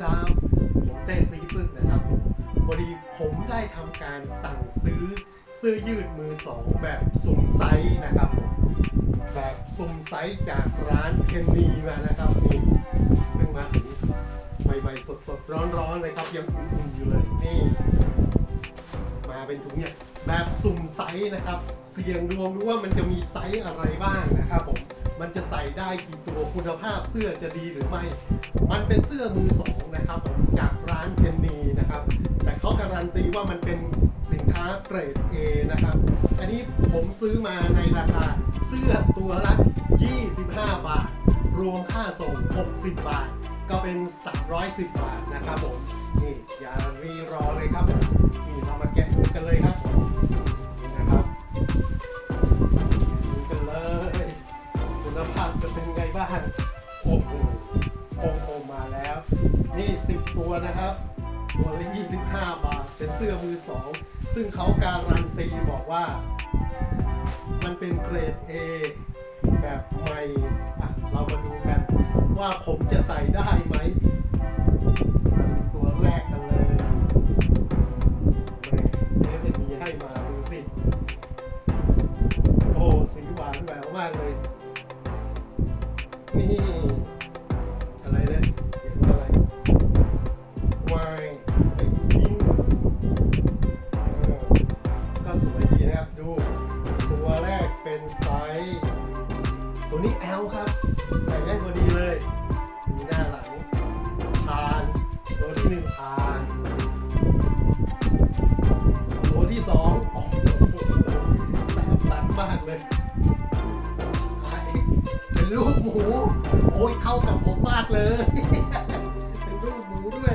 ครับ ผมเต้ซีฟึกนะครับพอดีผมได้ทำการสั่งซื้อเสื้อยืดมือสองแบบสุ่มไซส์นะครับผมแบบสุ่มไซส์จากร้านเคนนีมานะครับนี่เพิ่งมาถึงใหม่ๆสดๆร้อนๆเลยครับยังอุ่นๆอยู่เลยนี่มาเป็นถุงเนี่ยแบบสุ่มไซส์นะครับ เสี่ยงดวงดูว่ามันจะมีไซส์อะไรบ้างนะครับผม มันจะใส่ได้กี่ตัวคุณภาพเสื้อจะดีหรือไม่ มันเป็นเสื้อมือสองนะครับผมจากร้านเทนนีนะครับ แต่เขาการันตีว่ามันเป็นสินค้าเกรด A นะครับ อันนี้ผมซื้อมาในราคาเสื้อตัวละ 25 บาท รวมค่าส่ง 60 บาท ก็เป็น 310 บาทนะครับผม นี่อย่ารีรอเลยครับผมนี่เรามาแกะดูกันเลยครับ บ้างโอ้โหโอ้โหมาแล้ว นี่10ตัวนะครับตัวละ25 บาท เป็นเสื้อมือสอง ซึ่งเขาการันตีบอกว่า มันเป็นเกรด A แบบใหม่ อะ เรามาดูกัน ว่าผมจะใส่ได้ไหม ตัวนี้ L ครับ ใส่ได้พอดีเลย มีหน้าหลังผ่าน ตัวที่หนึ่งผ่าน ตัวที่สองโอ้โหแสบสันมากเลยเป็นรูปหมู โอ้ยเข้ากับผมมากเลย เป็นรูปหมูด้วย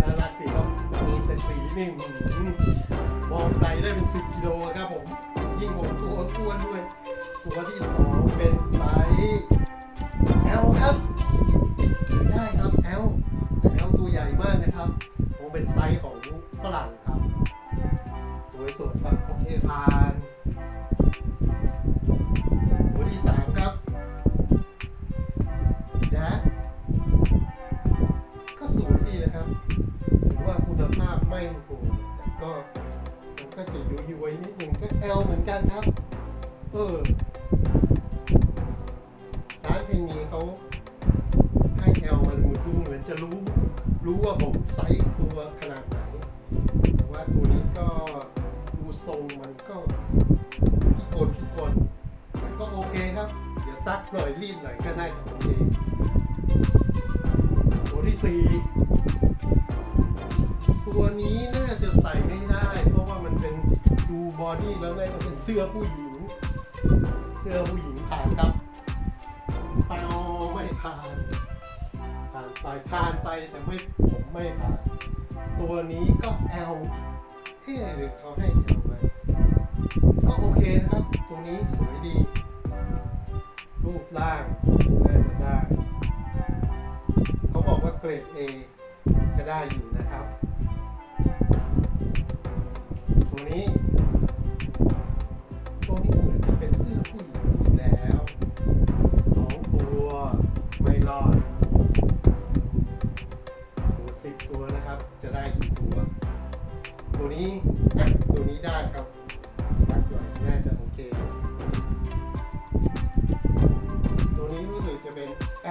น่ารักดีครับดูแต่สีนี่มองไกลได้เป็น 10 กิโลครับผม ยิ่งผมตัวอ้วนด้วย ตัวที่สองเป็นไซส์ L ครับใส่ได้ครับ L แต่ L ตัวใหญ่มากนะครับผมเป็นไซส์ของฝรั่งครับ สวยสดครับโอเคผ่านตัวที่สามครับนะก็สวยดีนะครับถือว่าคุณภาพไม่ เออร้านเพนนีเขาให้เอลมันดูเหมือนจะรู้ รู้ว่าผมไซส์ตัวขนาดไหน แต่ว่าตัวนี้ก็ดูทรงมันก็พิกลพิกลแต่ก็โอเคครับ เดี๋ยวซักหน่อยรีดหน่อยก็ได้โอเคตัวที่สี่ตัวนี้น่าจะใส่ไม่ได้ เพราะว่ามันเป็นดูบอดี้แล้วน่าจะเป็นเสื้อผู้หญิง เสื้อผู้หญิงผ่านครับเปล่าไม่ผ่าน ผ่านไปผ่านไปแต่ไม่ผมไม่ผ่าน ตัวนี้ก็ L เฮ้หรือเขาให้ L มาก็โอเคนะครับตรงนี้สวยดี รูปร่างน่าจะได้เขาบอกว่าเกรด A จะได้อยู่นะครับตรงนี้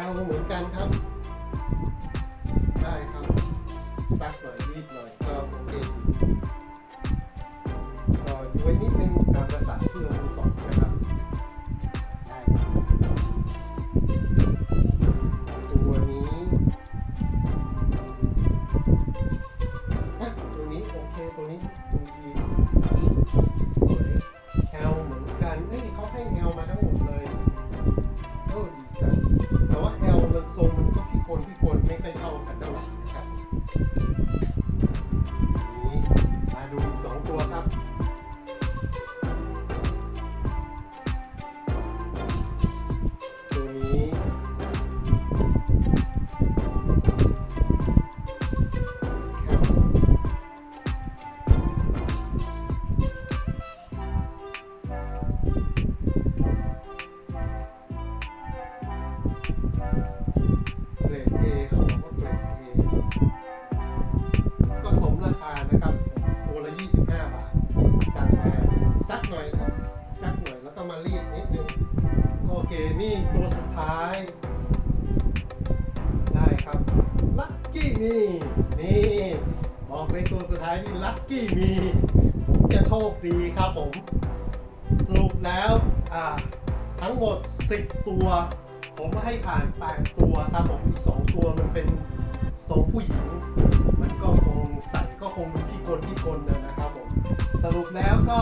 เป็น L เหมือนกันครับ ได้ครับ ซักหน่อยรีดหน่อยก็โอเคก็อยู่ไว้นิดนึงตามภาษาเสื้อมือสองนะครับได้ครับตัวนี้ตัวนี้โอเคตัวนี้ดูดีสวยแอลเหมือนกันเอ้ยเขาให้แอลมาทั้งหมดเลยโอ้ดีจัง คนก็พิกลพิกลไม่ค่อยเท่ากันเท่าไหร่นะครับ นะครับตัวละ 25 บาท สั่งมาสักหน่อยครับสักหน่อยแล้วก็มารีดนิดนึงโอเคนี่ตัวสุดท้าย ได้ครับลัคกี้มีนี่บอกเลยตัวสุดท้ายนี่ลัคกี้มีจะโชคดีครับผมสรุปแล้วอ่าทั้งหมด 10 ตัว ผมให้ผ่าน8ตัวครับผมอีก 2 ตัวมันเป็นทรผู้หญิง มันก็คงส่ ก็คงเป็นพี่กลพี่กลนะนะครับผมสรุปแล้วก็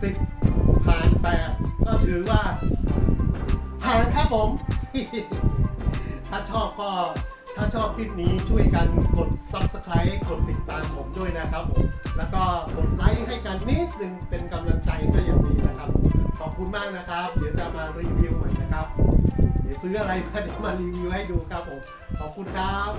10ผ่าน8ก็ถือว่า ผ่านครับผม ถ้าชอบก็ถ้าชอบคลิปนี้ช่วยกันกด subscribe กดติดตามผมด้วยนะครับผม แล้วก็กดไลค์ให้กันนิดนึงเป็นกำลังใจก็ยังดีนะครับ ขอบคุณมากนะครับ เดี๋ยวจะมารีวิวใหม่นะครับ เดี๋ยวซื้ออะไรมาเดี๋ยวมารีวิวให้ดูครับผม ขอบคุณครับ